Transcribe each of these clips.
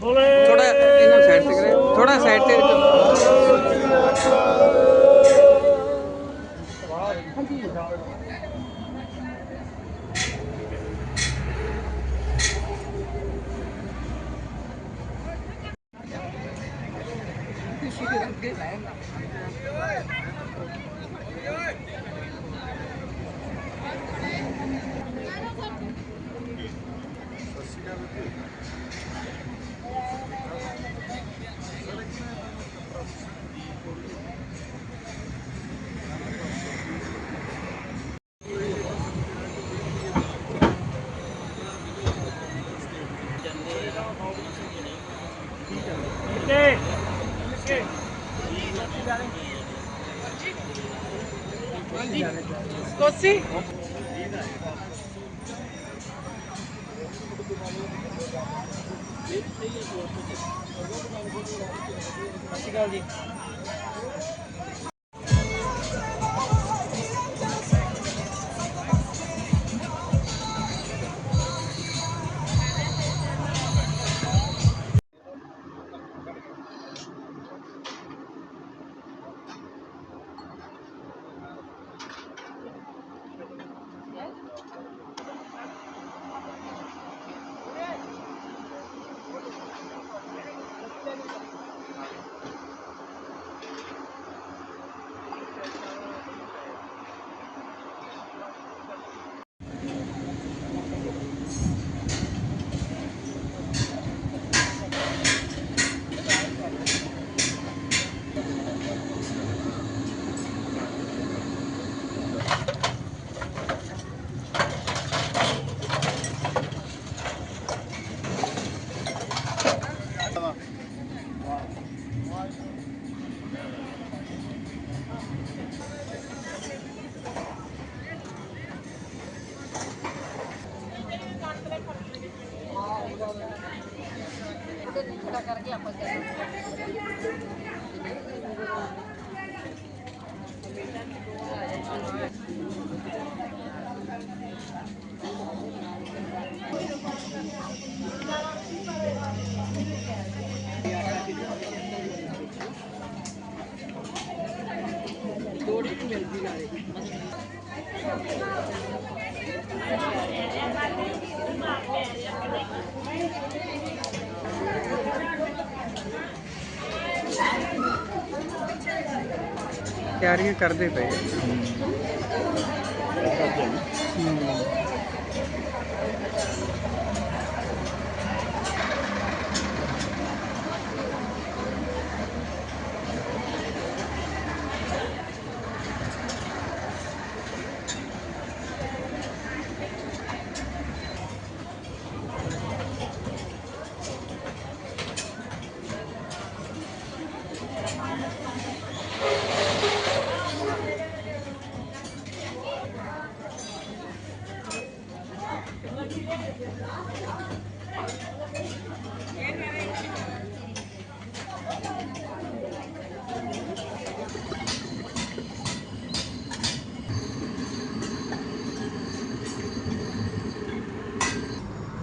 ਥੋੜਾ ਇਹਨਾਂ ਸਾਈਡ ਤੇ ਕਰੇ ਥੋੜਾ ਸਾਈਡ ਤੇ ਕੋਸੀ ਸਤਿ ਸ਼੍ਰੀ ਅਕਾਲ ਜੀ। ਇਕੱਠਾ ਕਰਕੇ ਆਪਾਂ ਦੋੜੀ ਮਿਲਦੀ ਨਾਲੇ ਤਿਆਰੀਆਂ ਕਰਦੇ ਪਏ ਆ।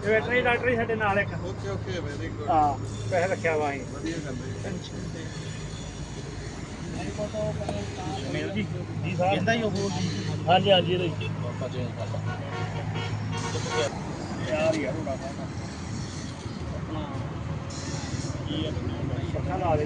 ਵੈਟਰਨਰੀ ਡਾਕਟਰ ਹੀ ਸਾਡੇ ਨਾਲ ਇੱਕ। ਓਕੇ ਓਕੇ ਵੈਰੀ ਗੁੱਡ ਹਾਂ ਪੈਸੇ ਰੱਖਿਆ ਵਾ ਅਸੀਂ। ਵਧੀਆ ਗੱਲ ਹੈ ਮੇਲ ਜੀ। ਜੀ ਸਾਹਿਬ ਇਦਾਂ ਹੀ ਉਹ ਜੀ ਹਾਂਜੀ ਹਾਂਜੀ ਇਹਦਾ ਹੀ। ਪਾਪਾ ਚੇਂਜ ਕਰ ਲਾ ਯਾਰ ਯਾਰ ਉਹ ਬਾਬਾ ਆਪਣਾ ਕੀ ਹੈ ਪੱਖਾ ਲਾ ਦੇ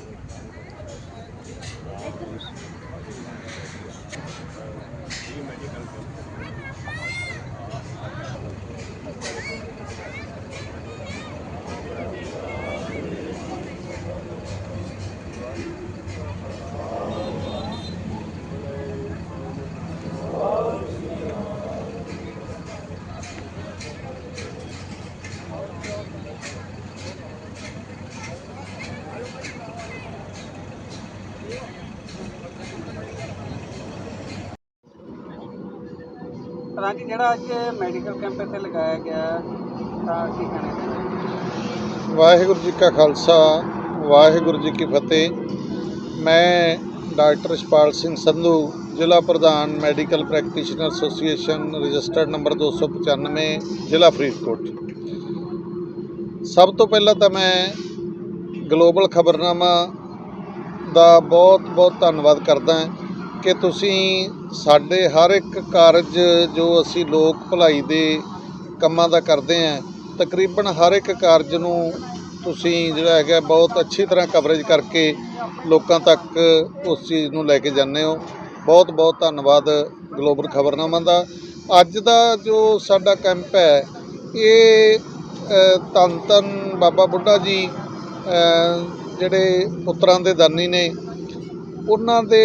ਪ੍ਰਧਾਨ ਜੀ ਜਿਹੜਾ ਅੱਜ ਮੈਡੀਕਲ ਕੈਂਪ ਇੱਥੇ ਲਗਾਇਆ ਗਿਆ ਤਾਂ ਕੀ ਕਹਿਣਾ ਚਾਹੁੰਦੇ ਵਾਹਿਗੁਰੂ ਜੀ ਕਾ ਖਾਲਸਾ, ਵਾਹਿਗੁਰੂ ਜੀ ਕੀ ਫਤਿਹ। ਮੈਂ ਡਾਕਟਰ ਸ਼ਪਾਲ ਸਿੰਘ ਸੰਧੂ, ਜ਼ਿਲ੍ਹਾ ਪ੍ਰਧਾਨ medical practitioner association, registered number 295 ਜ਼ਿਲ੍ਹਾ ਫਰੀਦਕੋਟ। ਸਭ ਤੋਂ ਪਹਿਲਾਂ ਤਾਂ ਮੈਂ ਗਲੋਬਲ ਖਬਰਨਾਮਾ ਦਾ ਬਹੁਤ ਬਹੁਤ ਧੰਨਵਾਦ ਕਰਦਾ ਹਾਂ। ਕਿ ਤੁਸੀਂ ਸਾਡੇ ਹਰ ਇੱਕ ਕਾਰਜ ਜੋ ਅਸੀਂ ਲੋਕ ਭਲਾਈ ਦੇ ਕੰਮਾਂ ਦਾ ਕਰਦੇ ਹਾਂ ਤਕਰੀਬਨ ਹਰ ਇੱਕ ਕਾਰਜ ਨੂੰ ਤੁਸੀਂ ਜਿਹੜਾ ਹੈਗਾ ਬਹੁਤ ਅੱਛੀ ਤਰ੍ਹਾਂ ਕਵਰੇਜ ਕਰਕੇ ਲੋਕਾਂ ਤੱਕ ਉਸ ਚੀਜ਼ ਨੂੰ ਲੈ ਕੇ ਜਾਂਦੇ ਹੋ। ਬਹੁਤ ਬਹੁਤ ਧੰਨਵਾਦ ਗਲੋਬਲ ਖਬਰਨਾਮਾ ਦਾ। ਅੱਜ ਦਾ ਜੋ ਸਾਡਾ ਕੈਂਪ ਹੈ ਇਹ ਅ, ਧੰਨ ਧੰਨ ਬਾਬਾ ਬੁੱਢਾ ਜੀ ਜਿਹੜੇ ਪੁੱਤਰਾਂ ਦੇ ਦਾਨੀ ਨੇ ਉਹਨਾਂ ਦੇ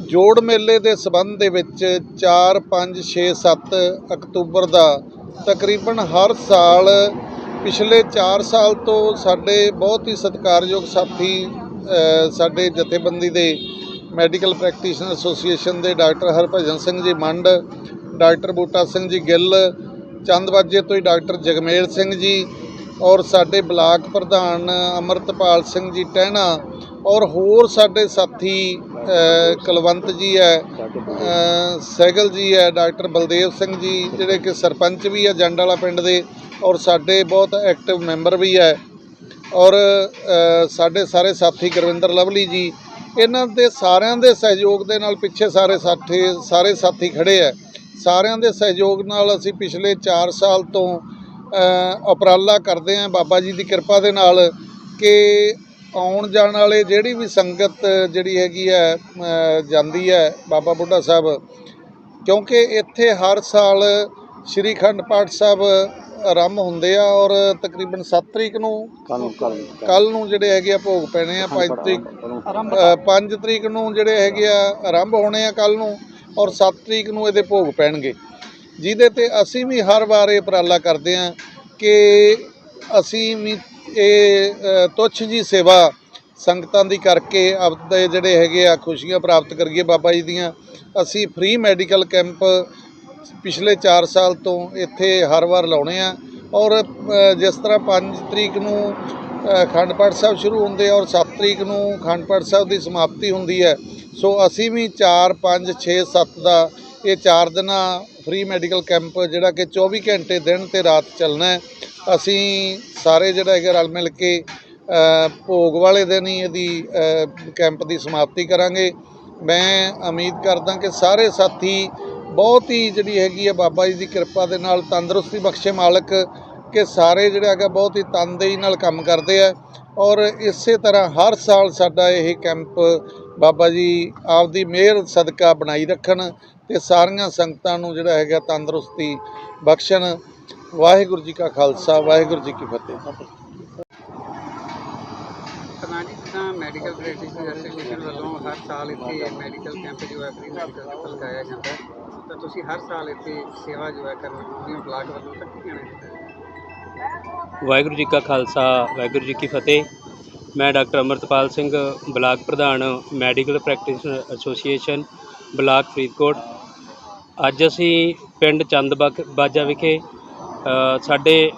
ਜੋੜ ਮੇਲੇ ਦੇ ਸਬੰਧ ਦੇ ਵਿੱਚ 4 5 6 7 ਅਕਤੂਬਰ ਦਾ ਤਕਰੀਬਨ ਹਰ ਸਾਲ ਪਿਛਲੇ 4 ਸਾਲ ਤੋਂ ਸਾਡੇ ਬਹੁਤ ਹੀ ਸਤਿਕਾਰਯੋਗ ਸਾਥੀ ਸਾਡੇ ਜਥੇਬੰਦੀ ਦੇ ਮੈਡੀਕਲ ਪ੍ਰੈਕਟੀਸ਼ਨਰ ਐਸੋਸੀਏਸ਼ਨ ਦੇ ਡਾਕਟਰ ਹਰਭਜਨ ਸਿੰਘ ਜੀ ਮੰਡ, ਡਾਕਟਰ ਬੂਟਾ ਸਿੰਘ ਜੀ ਗਿੱਲ ਚੰਦਵਾਜੇ ਤੋਂ ਹੀ ਡਾਕਟਰ ਜਗਮੇਲ ਸਿੰਘ ਜੀ ਔਰ ਸਾਡੇ ਬਲਾਕ ਪ੍ਰਧਾਨ ਅਮਰਤਪਾਲ ਸਿੰਘ ਜੀ ਟਹਿਣਾ ਔਰ ਹੋਰ ਸਾਡੇ ਸਾਥੀ ਅ, ਕੁਲਵੰਤ ਜੀ ਹੈ ਅ, ਸਹਿਗਲ ਜੀ ਹੈ ਡਾਕਟਰ ਬਲਦੇਵ ਸਿੰਘ ਜੀ ਜਿਹੜੇ ਕਿ ਸਰਪੰਚ ਵੀ ਹੈ ਜੰਡ ਵਾਲਾ ਪਿੰਡ ਦੇ ਔਰ ਸਾਡੇ ਬਹੁਤ ਐਕਟਿਵ ਮੈਂਬਰ ਵੀ ਹੈ। ਔਰ ਸਾਡੇ ਸਾਰੇ ਸਾਥੀ ਗੁਰਵਿੰਦਰ ਲਵਲੀ ਜੀ ਇਹਨਾਂ ਦੇ ਸਾਰਿਆਂ ਦੇ ਸਹਿਯੋਗ ਦੇ ਨਾਲ ਪਿੱਛੇ ਸਾਰੇ ਸਾਥੀ ਸਾਰੇ ਸਾਥੀ ਖੜੇ ਹੈ। ਸਾਰਿਆਂ ਦੇ ਸਹਿਯੋਗ ਨਾਲ ਅਸੀਂ ਪਿਛਲੇ 4 ਸਾਲ ਤੋਂ ਉਪਰਾਲਾ ਕਰਦੇ ਹਾਂ। ਬਾਬਾ ਜੀ ਦੀ ਕਿਰਪਾ ਦੇ ਨਾਲ ਕਿ ਆਉਣ ਜਾਣ ਵਾਲੇ ਜਿਹੜੀ ਵੀ ਸੰਗਤ ਜਿਹੜੀ ਹੈਗੀ ਹੈ ਜਾਂਦੀ ਹੈ ਬਾਬਾ ਬੁੱਢਾ ਸਾਹਿਬ ਕਿਉਂਕਿ ਇੱਥੇ ਹਰ ਸਾਲ ਸ਼੍ਰੀ ਅਖੰਡ ਪਾਠ ਸਾਹਿਬ ਆਰੰਭ ਹੁੰਦੇ ਆ ਔਰ ਤਕਰੀਬਨ 7 ਤਰੀਕ ਨੂੰ ਕੱਲ ਨੂੰ ਜਿਹੜੇ ਹੈਗੇ ਆ ਭੋਗ ਪੈਣੇ ਆ 5 ਤਰੀਕ 5 ਤਰੀਕ ਨੂੰ ਜਿਹੜੇ ਹੈਗੇ ਆ ਆਰੰਭ ਹੋਣੇ ਆ ਕੱਲ ਨੂੰ ਔਰ 7 ਤਰੀਕ ਨੂੰ ਇਹਦੇ ਭੋਗ ਪੈਣਗੇ। ਜਿਹਦੇ ਤੇ ਅਸੀਂ ਵੀ ਹਰ ਵਾਰ ਇਹ ਉਪਰਾਲਾ ਕਰਦੇ ਆ ਕਿ ਅਸੀਂ ਵੀ ਇਹ ਅ, ਤੁੱਛ ਜੀ ਸੇਵਾ ਸੰਗਤਾਂ ਦੀ ਕਰਕੇ ਆਪਦੇ ਜਿਹੜੇ ਹੈਗੇ ਆ ਖੁਸ਼ੀਆਂ ਪ੍ਰਾਪਤ ਕਰੀਏ ਬਾਬਾ ਜੀ ਦੀਆਂ। ਅਸੀਂ ਫ੍ਰੀ ਮੈਡੀਕਲ ਕੈਂਪ ਪਿਛਲੇ 4 ਸਾਲ ਤੋਂ ਇੱਥੇ ਹਰ ਵਾਰ ਲਾਉਣੇ ਆ ਔਰ ਜਿਸ ਤਰ੍ਹਾਂ 5 ਤਰੀਕ ਨੂੰ ਅ, ਅਖੰਡ ਪਾਠ ਸਾਹਿਬ ਸ਼ੁਰੂ ਹੁੰਦੇ ਆ ਔਰ 7 ਤਰੀਕ ਨੂੰ ਅਖੰਡ ਪਾਠ ਸਾਹਿਬ ਦੀ ਸਮਾਪਤੀ ਹੁੰਦੀ ਹੈ। ਸੋ ਅਸੀਂ ਵੀ 4 5 6 7 ਦਾ ਇਹ 4 ਦਿਨਾਂ ਫ੍ਰੀ ਮੈਡੀਕਲ ਕੈਂਪ ਜਿਹੜਾ ਕਿ 24 ਘੰਟੇ ਦਿਨ ਤੇ ਰਾਤ ਚੱਲਣਾ ਹੈ। ਅਸੀਂ ਸਾਰੇ ਜਿਹੜਾ ਹੈਗਾ ਰਲ ਮਿਲ ਕੇ ਭੋਗ ਵਾਲੇ ਦਿਨ ਹੀ ਇਹਦੀ ਕੈਂਪ ਦੀ ਸਮਾਪਤੀ ਕਰਾਂਗੇ। ਮੈਂ ਉਮੀਦ ਕਰਦਾ ਕਿ ਸਾਰੇ ਸਾਥੀ ਬਹੁਤ ਹੀ ਜਿਹੜੀ ਹੈਗੀ ਹੈ ਬਾਬਾ ਜੀ ਦੀ ਕਿਰਪਾ ਦੇ ਨਾਲ ਤੰਦਰੁਸਤੀ ਬਖਸ਼ੇ ਮਾਲਕ ਕਿ ਸਾਰੇ ਜਿਹੜਾ ਹੈਗਾ ਬਹੁਤ ਹੀ ਤਨਦੇਹੀ ਨਾਲ ਕੰਮ ਕਰਦੇ ਆ। ਔਰ ਇਸੇ ਤਰ੍ਹਾਂ ਹਰ ਸਾਲ ਸਾਡਾ ਇਹ ਕੈਂਪ ਬਾਬਾ ਜੀ ਆਪਦੀ ਮਿਹਰ ਸਦਕਾ ਬਣਾਈ ਰੱਖਣ ਤੇ ਸਾਰੀਆਂ ਸੰਗਤਾਂ ਨੂੰ ਜਿਹੜਾ ਹੈਗਾ ਤੰਦਰੁਸਤੀ ਬਖਸ਼ਣ। ਵਾਹਿਗੁਰੂ ਜੀ ਕਾ ਖਾਲਸਾ ਵਾਹਿਗੁਰੂ ਜੀ ਕੀ ਫਤਿਹ। ਪ੍ਰਧਾਨ ਜੀ ਜਿੱਦਾਂ ਮੈਡੀਕਲ ਪ੍ਰੈਕਟੀਸ਼ਨਰ ਐਸੋਸੀਏਸ਼ਨ ਵੱਲੋਂ ਹਰ ਸਾਲ ਇੱਥੇ ਮੈਡੀਕਲ ਕੈਂਪ ਜੋ ਹੈ ਫ੍ਰੀ ਮੈਡੀਕਲ ਕੈਂਪ ਲਗਾਇਆ ਜਾਂਦਾ ਹੈ। ਤਾਂ ਤੁਸੀਂ ਹਰ ਸਾਲ ਇੱਥੇ ਸੇਵਾ ਜੋ ਹੈ ਕਰਨ ਹੋ ਬਲਾਕ ਵੱਲੋਂ ਤਾਂ ਕੀ ਕਹਿਣਾ ਚਾਹੁੰਦੇ ਹੋ? ਵਾਹਿਗੁਰੂ ਜੀ ਕਾ ਖਾਲਸਾ ਵਾਹਿਗੁਰੂ ਜੀ ਕੀ ਫਤਿਹ। ਮੈਂ ਡਾਕਟਰ ਅਮਰਤਪਾਲ ਸਿੰਘ ਬਲਾਕ ਪ੍ਰਧਾਨ medical practitioner association block Faridkot. ਅੱਜ ਅਸੀਂ ਪਿੰਡ ਚੰਦਬਕ ਬਾਜਾ ਵਿਖੇ ਸਾਡੇ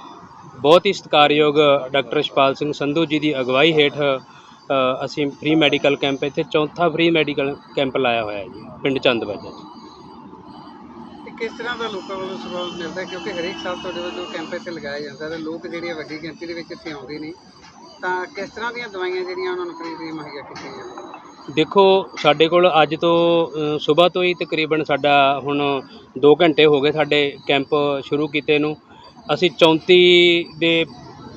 ਬਹੁਤ ਹੀ ਸਤਿਕਾਰਯੋਗ ਡਾਕਟਰ ਇਸ਼ਪਾਲ ਸਿੰਘ ਸੰਧੂ ਜੀ ਦੀ ਅਗਵਾਈ ਹੇਠ ਅਸੀਂ ਫ੍ਰੀ ਮੈਡੀਕਲ ਕੈਂਪ ਇੱਥੇ ਚੌਥਾ ਫ੍ਰੀ ਮੈਡੀਕਲ ਕੈਂਪ ਲਾਇਆ ਹੋਇਆ ਹੈ ਜੀ ਪਿੰਡ ਚੰਦਬਾਜਾ 'ਚ ਤੇ ਕਿਸ ਤਰ੍ਹਾਂ ਦਾ ਲੋਕਾਂ ਵੱਲੋਂ ਸਪੋਰਟ ਮਿਲਦਾ? ਕਿਉਂਕਿ ਹਰੇਕ ਸਾਲ ਤੁਹਾਡੇ ਵੱਲੋਂ ਕੈਂਪ ਇੱਥੇ ਲਗਾਇਆ ਜਾਂਦਾ ਤੇ ਲੋਕ ਜਿਹੜੇ ਵੱਡੀ ਗਿਣਤੀ ਦੇ ਵਿੱਚ ਇੱਥੇ ਆਉਂਦੇ ਨੇ। ਤਾਂ ਕਿਸ ਤਰ੍ਹਾਂ ਦੀਆਂ ਦਵਾਈਆਂ ਜਿਹੜੀਆਂ ਉਹਨਾਂ ਨੂੰ ਫ੍ਰੀ ਫ੍ਰੀ ਮੁਹੱਈਆ ਕੀਤੀਆਂ ਜਾਂਦੀਆਂ ਦੇਖੋ ਸਾਡੇ ਕੋਲ ਅੱਜ ਤੋਂ ਸਵੇਰ ਤੋਂ ਹੀ ਤਕਰੀਬਨ ਸਾਡਾ ਹੁਣ 2 ਘੰਟੇ ਹੋ ਗਏ ਸਾਡੇ ਕੈਂਪ ਸ਼ੁਰੂ ਕੀਤੇ ਨੂੰ। ਅਸੀਂ 34 ਦੇ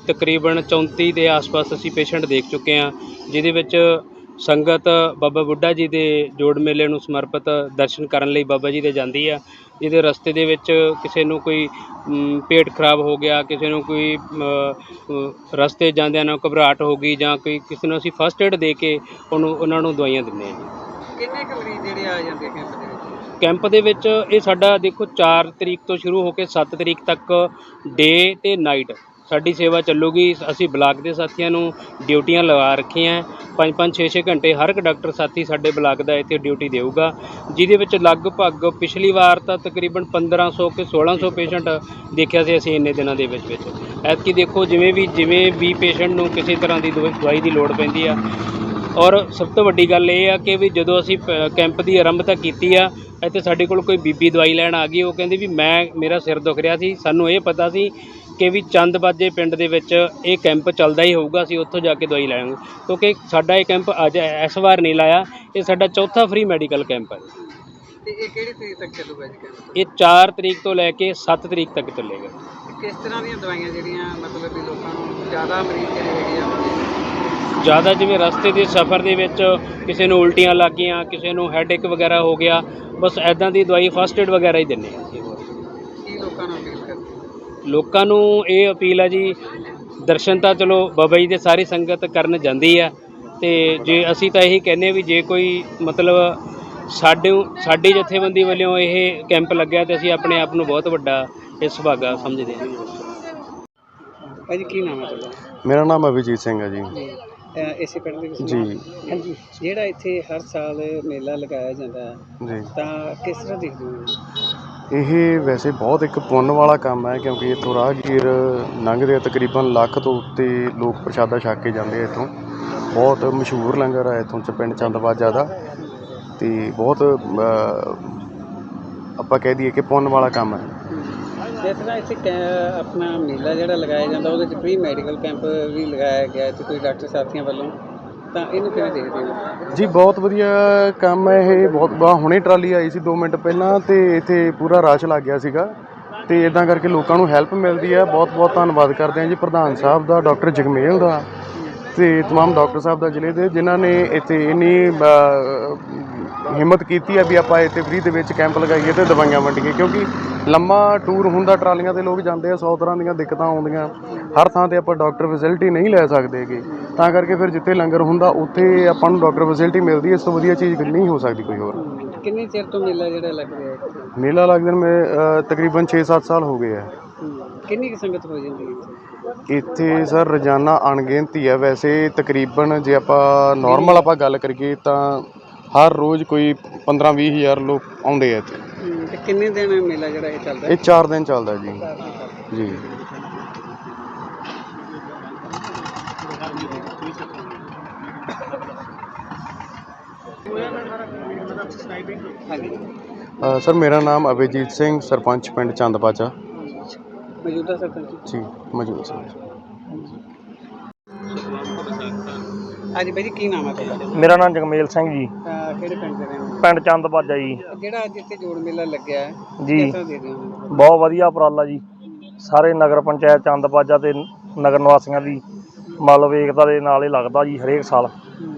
ਤਕਰੀਬਨ 34 ਦੇ ਆਸ-ਪਾਸ ਅਸੀਂ ਪੇਸ਼ੈਂਟ ਦੇਖ ਚੁੱਕੇ ਹਾਂ, ਜਿਹਦੇ ਵਿੱਚ ਸੰਗਤ ਬਾਬਾ ਬੁੱਢਾ ਜੀ ਦੇ ਜੋੜ ਮੇਲੇ ਨੂੰ ਸਮਰਪਿਤ ਦਰਸ਼ਨ ਕਰਨ ਲਈ ਬਾਬਾ ਜੀ ਦੇ ਜਾਂਦੀ ਆ। ਜਿਹਦੇ ਰਸਤੇ ਦੇ ਵਿੱਚ ਕਿਸੇ ਨੂੰ ਕੋਈ ਪੇਟ ਖਰਾਬ ਹੋ ਗਿਆ, ਕਿਸੇ ਨੂੰ ਕੋਈ ਰਸਤੇ ਜਾਂਦਿਆਂ ਨੂੰ ਘਬਰਾਹਟ ਹੋ ਗਈ ਜਾਂ ਕੋਈ ਕਿਸੇ ਨੂੰ ਅਸੀਂ ਫਸਟ ਏਡ ਦੇ ਕੇ ਉਹਨੂੰ, ਉਹਨਾਂ ਨੂੰ ਦਵਾਈਆਂ ਦਿੰਦੇ ਹਾਂ ਜੀ। ਕਿੰਨੇ ਕੁ ਮਰੀਜ਼ ਜਿਹੜੇ ਆ ਜਾਂਦੇ ਕੈਂਪ ਕੈਂਪ ਦੇ ਵਿੱਚ ਇਹ ਸਾਡਾ ਦੇਖੋ 4 ਤਰੀਕ ਤੋਂ ਸ਼ੁਰੂ ਹੋ ਕੇ 7 ਤਰੀਕ ਤੱਕ ਡੇ ਤੇ ਨਾਈਟ ਸਾਡੀ ਸੇਵਾ ਚੱਲੂਗੀ। ਅਸੀਂ ਬਲਾਕ ਦੇ ਸਾਥੀਆਂ ਨੂੰ ਡਿਊਟੀਆਂ ਲਗਾ ਰੱਖੀਆਂ। ਪੰਜ ਪੰਜ 6-6 ਘੰਟੇ ਹਰ ਇੱਕ ਡਾਕਟਰ ਸਾਥੀ ਸਾਡੇ ਬਲਾਕ ਦਾ ਇੱਥੇ ਡਿਊਟੀ ਦੇਊਗਾ, ਜਿਹਦੇ ਵਿੱਚ ਲਗਭਗ ਪਿਛਲੀ ਵਾਰ ਤਾਂ ਤਕਰੀਬਨ 1500 ਕਿ 1600 ਪੇਸ਼ੈਂਟ ਦੇਖਿਆ ਸੀ ਅਸੀਂ ਇੰਨੇ ਦਿਨਾਂ ਦੇ ਵਿੱਚ ਵਿੱਚ ਐਤਕੀ ਦੇਖੋ ਜਿਵੇਂ ਵੀ ਜਿਵੇਂ ਵੀ ਪੇਸ਼ੈਂਟ ਨੂੰ ਕਿਸੇ ਤਰ੍ਹਾਂ ਦੀ ਦਵਾ- ਦਵਾਈ ਦੀ ਲੋੜ ਪੈਂਦੀ ਆ। ਔਰ ਸਭ ਤੋਂ ਵੱਡੀ ਗੱਲ ਇਹ ਆ ਕਿ ਵੀ ਜਦੋਂ ਅਸੀਂ ਪ- ਕੈਂਪ ਦੀ ਆਰੰਭਤਾ ਕੀਤੀ ਆ ਇੱਥੇ ਸਾਡੇ ਕੋਲ ਕੋਈ ਬੀਬੀ ਦਵਾਈ ਲੈਣ ਆ ਗਈ ਉਹ ਕਹਿੰਦੀ ਵੀ ਮੈਂ ਮੇਰਾ ਸਿਰ ਦੁਖ ਰਿਹਾ ਸੀ ਸਾਨੂੰ ਇਹ ਪਤਾ ਸੀ ਕਿ ਵੀ ਚੰਦਬਾਜੇ ਪਿੰਡ ਦੇ ਵਿੱਚ ਇਹ ਕੈਂਪ ਚੱਲਦਾ ਹੀ ਹੋਊਗਾ ਅਸੀਂ ਉੱਥੋਂ ਜਾ ਕੇ ਦਵਾਈ ਲੈਵਾਂਗੇ। ਕਿਉਂਕਿ ਸਾਡਾ ਇਹ ਕੈਂਪ ਅੱਜ ਇਸ ਵਾਰ ਨਹੀਂ ਲਾਇਆ ਇਹ ਸਾਡਾ ਚੌਥਾ ਫ੍ਰੀ ਮੈਡੀਕਲ ਕੈਂਪ ਹੈ ਤੇ ਇਹ ਕਿਹੜੀ ਤਰੀਕ ਤੱਕ ਚੱਲੂਗਾ ਜੀ ਕੈਂਪ? ਇਹ 4 ਤਰੀਕ ਤੋਂ ਲੈ ਕੇ 7 ਤਰੀਕ ਤੱਕ ਚੱਲੇਗਾ। ਕਿਸ ਤਰ੍ਹਾਂ ਦੀਆਂ ਦਵਾਈਆਂ ਜਿਹੜੀਆਂ ਮਤਲਬ ਵੀ ਲੋਕਾਂ ਨੂੰ ਜ਼ਿਆਦਾ ਮਰੀਜ਼ ਜਿਹੜੇ ਹੈਗੇ ਆ ਜ਼ਿਆਦਾ ਜਿਵੇਂ ਰਸਤੇ ਦੇ ਸਫ਼ਰ ਦੇ ਵਿੱਚ ਕਿਸੇ ਨੂੰ ਉਲਟੀਆਂ ਲੱਗ ਗਈਆਂ ਕਿਸੇ ਨੂੰ ਹੈਡੇਕ ਵਗੈਰਾ ਹੋ ਗਿਆ ਬਸ ਐਦਾਂ ਦੀ ਦਵਾਈ ਫਸਟ ਏਡ ਵਗੈਰਾ ਹੀ ਦਿੰਦੇ ਹਾਂ ਅਸੀਂ ਹੋਰ। ਕੀ ਲੋਕਾਂ ਨੂੰ ਅਪੀਲ ਕਰਦੇ ਲੋਕਾਂ ਨੂੰ ਇਹ ਅਪੀਲ ਹੈ ਜੀ ਦਰਸ਼ਨ ਤਾਂ ਚਲੋ ਬਾਬਾ ਜੀ ਦੇ ਸਾਰੀ ਸੰਗਤ ਕਰਨ ਜਾਂਦੀ ਆ ਤੇ ਜੇ ਅਸੀਂ ਤਾਂ ਇਹੀ ਕਹਿੰਦੇ ਹਾਂ ਵੀ ਜੇ ਕੋਈ ਮਤਲਬ ਸਾਡੇ ਸਾਡੀ ਜਥੇਬੰਦੀ ਵੱਲੋਂ ਇਹ ਕੈਂਪ ਲੱਗਿਆ ਤੇ ਅਸੀਂ ਆਪਣੇ ਆਪ ਨੂੰ ਬਹੁਤ ਵੱਡਾ ਇਹ ਸੁਭਾਗਾ ਸਮਝਦੇ ਹਾਂ। ਭਾਜੀ ਕੀ ਨਾਮ ਹੈ ਤੁਹਾਡਾ? ਮੇਰਾ ਨਾਮ ਅਭਿਜੀਤ ਸਿੰਘ ਹੈ ਜੀ। ਇਸੇ ਪਿੰਡ ਦੇ ਵਿੱਚ ਜੀ। ਹਾਂਜੀ। ਜਿਹੜਾ ਇੱਥੇ ਹਰ ਸਾਲ ਮੇਲਾ ਲਗਾਇਆ ਜਾਂਦਾ ਹੈ ਜੀ। ਤਾਂ ਕਿਸ ਤਰ੍ਹਾਂ ਦੇਖਦੇ ਹੋ? ਇਹ ਵੈਸੇ ਬਹੁਤ ਇੱਕ ਪੁੰਨ ਵਾਲਾ ਕੰਮ ਹੈ ਕਿਉਂਕਿ ਇੱਥੋਂ ਰਾਹਗੀਰ ਲੰਘਦੇ ਆ ਤਕਰੀਬਨ ਲੱਖ ਤੋਂ ਉੱਤੇ ਲੋਕ ਪ੍ਰਸ਼ਾਦਾ ਛਕ ਕੇ ਜਾਂਦੇ ਆ ਇੱਥੋਂ। ਬਹੁਤ ਮਸ਼ਹੂਰ ਲੰਗਰ ਹੈ ਇੱਥੋਂ ਚ ਪਿੰਡ ਚੰਦਬਾਜਾ ਦਾ। ਤੇ ਬਹੁਤ ਆਪਾਂ ਕਹਿ ਦਈਏ ਕਿ ਪੁੰਨ ਵਾਲਾ ਕੰਮ ਹੈ। ਜਿਸ ਤਰ੍ਹਾਂ ਇੱਥੇ ਕੈ- ਆਪਣਾ ਮੇਲਾ ਜਿਹੜਾ ਲਗਾਇਆ ਜਾਂਦਾ, ਉਹਦੇ 'ਚ ਫ੍ਰੀ ਮੈਡੀਕਲ ਕੈਂਪ ਵੀ ਲਗਾਇਆ ਗਿਆ, ਇੱਥੇ ਕੋਈ ਡਾਕਟਰ ਸਾਥੀਆਂ ਵੱਲੋਂ। ਤਾਂ ਇਹਨੂੰ ਕਿਵੇਂ ਦੇਖਦੇ ਹੋ? ਜੀ, ਬਹੁਤ ਵਧੀਆ ਕੰਮ ਹੈ ਇਹ, ਬਹੁਤ ਬਾ, ਹੁਣੇ ਟਰਾਲੀ ਆਈ ਸੀ 2 ਮਿੰਟ ਪਹਿਲਾਂ ਤੇ ਇੱਥੇ ਪੂਰਾ ਰਸ਼ ਲੱਗ ਗਿਆ ਸੀਗਾ। ਤੇ ਇਦਾਂ ਕਰਕੇ ਲੋਕਾਂ ਨੂੰ ਹੈਲਪ ਮਿਲਦੀ ਹੈ। ਬਹੁਤ ਬਹੁਤ ਧੰਨਵਾਦ ਕਰਦੇ ਹਾਂ ਜੀ ਪ੍ਰਧਾਨ ਸਾਹਿਬ ਦਾ, ਡਾਕਟਰ ਜਗਮੇਲ ਦਾ। ਤੇ ਤਮਾਮ ਡਾਕਟਰ ਸਾਹਿਬ ਦਾ ਜ਼ਿਲ੍ਹੇ ਦੇ, ਜਿਨ੍ਹਾਂ ਨੇ ਇੱਥੇ ਇੰਨੀ ਹਿੰਮਤ ਕੀਤੀ ਹੈ ਵੀ ਆਪਾਂ ਇੱਥੇ ਫ੍ਰੀ ਦੇ ਵਿੱਚ ਕੈਂਪ ਲਗਾਈਏ ਤੇ ਦਵਾਈਆਂ ਵੰਡੀਏ, ਕਿਉਂਕਿ ਲੰਮਾ ਟੂਰ ਹੁੰਦਾ, ਟਰਾਲੀਆਂ ਤੇ ਲੋਕ ਜਾਂਦੇ ਆ 100 ਤਰ੍ਹਾਂ ਦੀਆਂ ਦਿੱਕਤਾਂ ਆਉਂਦੀਆਂ, ਹਰ ਥਾਂ ਤੇ ਆਪਾਂ ਡਾਕਟਰ ਫੈਸਿਲਿਟੀ ਨਹੀਂ ਲੈ ਸਕਦੇਗੇ ਤਾਂ ਕਰਕੇ ਫਿਰ ਜਿੱਥੇ ਲੰਗਰ ਹੁੰਦਾ, ਉੱਥੇ ਆਪਾਂ ਨੂੰ ਡਾਕਟਰ ਫੈਸਿਲਿਟੀ ਮਿਲਦੀ ਇਸ ਤੋਂ ਵਧੀਆ ਚੀਜ਼ ਨਹੀਂ ਹੋ ਸਕਦੀ ਕੋਈ ਹੋਰ। ਕਿੰਨੇ ਚਿਰ ਤੋਂ ਮੇਲਾ ਜਿਹੜਾ ਲੱਗ ਰਿਹਾ ਹੈ ਇੱਥੇ? ਮੇਲਾ ਲੱਗਦੇ ਨੂੰ ਮੈਂ ਅ, ਤਕਰੀਬਨ 6-7 ਸਾਲ ਹੋ ਗਏ ਆ। ਕਿੰਨੀ ਕੁ ਸੰਗਤ ਹੋ ਜਾਂਦੀ ਹੈ ਇੱਥੇ? ਇੱਥੇ ਸਰ ਰੋਜ਼ਾਨਾ ਅਣਗਿਣਤੀ ਹੈ ਵੈਸੇ ਤਕਰੀਬਨ ਜੇ ਆਪਾਂ ਨਾਰਮਲ ਆਪਾਂ ਗੱਲ ਕਰੀਏ ਤਾਂ ਹਰ ਰੋਜ਼ ਕੋਈ 15-20 ਹਜ਼ਾਰ ਲੋਕ ਆਉਂਦੇ ਆ ਇੱਥੇ। ਤੇ ਕਿੰਨੇ ਦਿਨ ਮੇਲਾ ਜਿਹੜਾ ਇਹ ਚੱਲਦਾ? ਇਹ 4 ਦਿਨ ਚੱਲਦਾ ਜੀ। ਜੀ। ਅ, ਸਰ ਮੇਰਾ ਨਾਮ ਅਭਿਜੀਤ ਸਿੰਘ ਸਰਪੰਚ ਪਿੰਡ ਚੰਦਪਾਚਾ ਮੌਜੂਦਾ ਸਰਪੰਚ ਜੀ। ਮੌਜੂਦ ਸਰ। ਹਾਂਜੀ ਭਾਈ ਜੀ ਕੀ ਨਾਮ ਹੈ ਤੁਹਾਡਾ? ਮੇਰਾ ਨਾਮ ਜਗਮੇਲ ਸਿੰਘ ਜੀ। ਅਹ ਕਿਹੜੇ ਪਿੰਡ ਦੇ ਰਹਿਣ ਵਾਲੇ? ਪਿੰਡ ਚੰਦਬਾਜਾ ਜੀ। ਜਿਹੜਾ ਅੱਜ ਇੱਥੇ ਜੋੜ ਮੇਲਾ ਲੱਗਿਆ ਹੈ ਜੀ। ਕਿਸ ਬਹੁਤ ਵਧੀਆ ਉਪਰਾਲਾ ਜੀ। ਸਾਰੇ ਨਗਰ ਪੰਚਾਇਤ ਚੰਦਬਾਜਾ ਤੇ ਨਗਰ ਨਿਵਾਸੀਆਂ ਦੀ ਮਤਲਬ ਏਕਤਾ ਦੇ ਨਾਲ ਇਹ ਲੱਗਦਾ ਜੀ ਹਰੇਕ ਸਾਲ।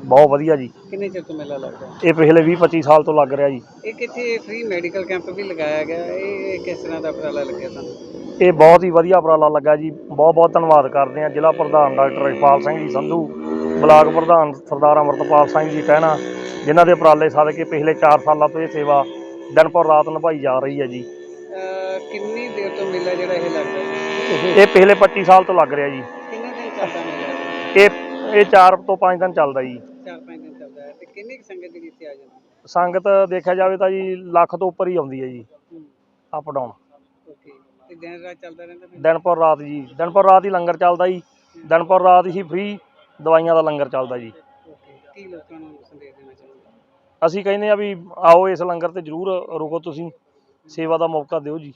ਬਹੁਤ ਵਧੀਆ ਜੀ। ਕਿੰਨੇ ਚਿਰ ਤੋਂ ਮੇਲਾ ਲੱਗਦਾ? ਹੈ ਇਹ ਪਿਛਲੇ 20 25 ਸਾਲ ਤੋਂ ਲੱਗ ਰਿਹਾ ਜੀ। ਇਹ ਕਿੱਥੇ ਫ੍ਰੀ ਮੈਡੀਕਲ ਕੈਂਪ ਵੀ ਲਗਾਇਆ ਗਿਆ? ਹੈ। ਇਹ ਕਿਸ ਤਰ੍ਹਾਂ ਦਾ ਉਪਰਾਲਾ ਲੱਗਿਆ ਤੁਹਾਨੂੰ? ਇਹ ਬਹੁਤ ਹੀ ਵਧੀਆ ਉਪਰਾਲਾ ਲੱਗਾ ਜੀ। ਬਹੁਤ ਬਹੁਤ ਧੰਨਵਾਦ ਕਰਦੇ ਹਾਂ ਜ਼ਿਲ੍ਹਾ ਪ੍ਰਧਾਨ ਡਾਕਟਰ ਇਕਬਾਲ ਸਿੰਘ ਜੀ ਸੰਧੂ ਬਲਾਕ ਪ੍ਰਧਾਨ ਸਰਦਾਰ ਅਮਰਤਪਾਲ ਸਿੰਘ ਜੀ ਕਹਿਣਾ ਜਿਨ੍ਹਾਂ ਦੇ ਉਪਰਾਲੇ ਸਦਕੇ ਪਿਛਲੇ 4 ਸਾਲਾਂ ਤੋਂ ਇਹ ਸੇਵਾ ਦਿਨ ਪਰ ਰਾਤ ਨਿਭਾਈ ਜਾ ਰਹੀ ਹੈ ਜੀ। ਅਹ ਕਿੰਨੀ ਦੇਰ ਤੋਂ ਮੇਲਾ ਜਿਹੜਾ ਇਹ ਲੱਗਦਾ ਹੈ ਇਹ ਪਿਛਲੇ 25 ਸਾਲ ਤੋਂ ਲੱਗ ਰਿਹਾ ਜੀ। ਇਹ ਇਹ 4 ਤੋਂ 5 ਦਿਨ ਚੱਲਦਾ ਜੀ। ਚਾਰ ਪੰਜ ਦਿਨ ਚੱਲਦਾ ਹੈ। ਤੇ ਕਿੰਨੀ ਕੁ ਸੰਗਤ ਜਿਹੜੀ ਇੱਥੇ ਆ ਜਾਂਦੀ ਸੰਗਤ ਦੇਖਿਆ ਜਾਵੇ ਤਾਂ ਜੀ ਲੱਖ ਤੋਂ ਉੱਪਰ ਹੀ ਆਉਂਦੀ ਹੈ ਜੀ। Up down okay. ਤੇ ਦਿਨ ਰਾਤ ਚੱਲਦਾ ਰਹਿੰਦਾ ਫਿਰ? ਦਿਨ ਪਰ ਰਾਤ ਜੀ। ਦਿਨ ਪਰ ਰਾਤ ਹੀ ਲੰਗਰ ਚੱਲਦਾ ਜੀ। ਦਿਨ ਪਰ ਰਾਤ ਹੀ ਫ੍ਰੀ ਦਵਾਈਆਂ ਦਾ ਲੰਗਰ ਚੱਲਦਾ ਜੀ। ਓਕੇ। ਕੀ ਲੋਕਾਂ ਨੂੰ ਸੰਦੇਸ਼ ਦੇਣਾ ਚਾਹੁੰਦੇ ਅਸੀਂ ਕਹਿੰਦੇ ਆ ਵੀ ਆਓ ਇਸ ਲੰਗਰ ਤੇ ਜ਼ਰੂਰ ਰੁਕੋ ਤੁਸੀਂ। ਸੇਵਾ ਦਾ ਮੌਕਾ ਦਿਓ ਜੀ।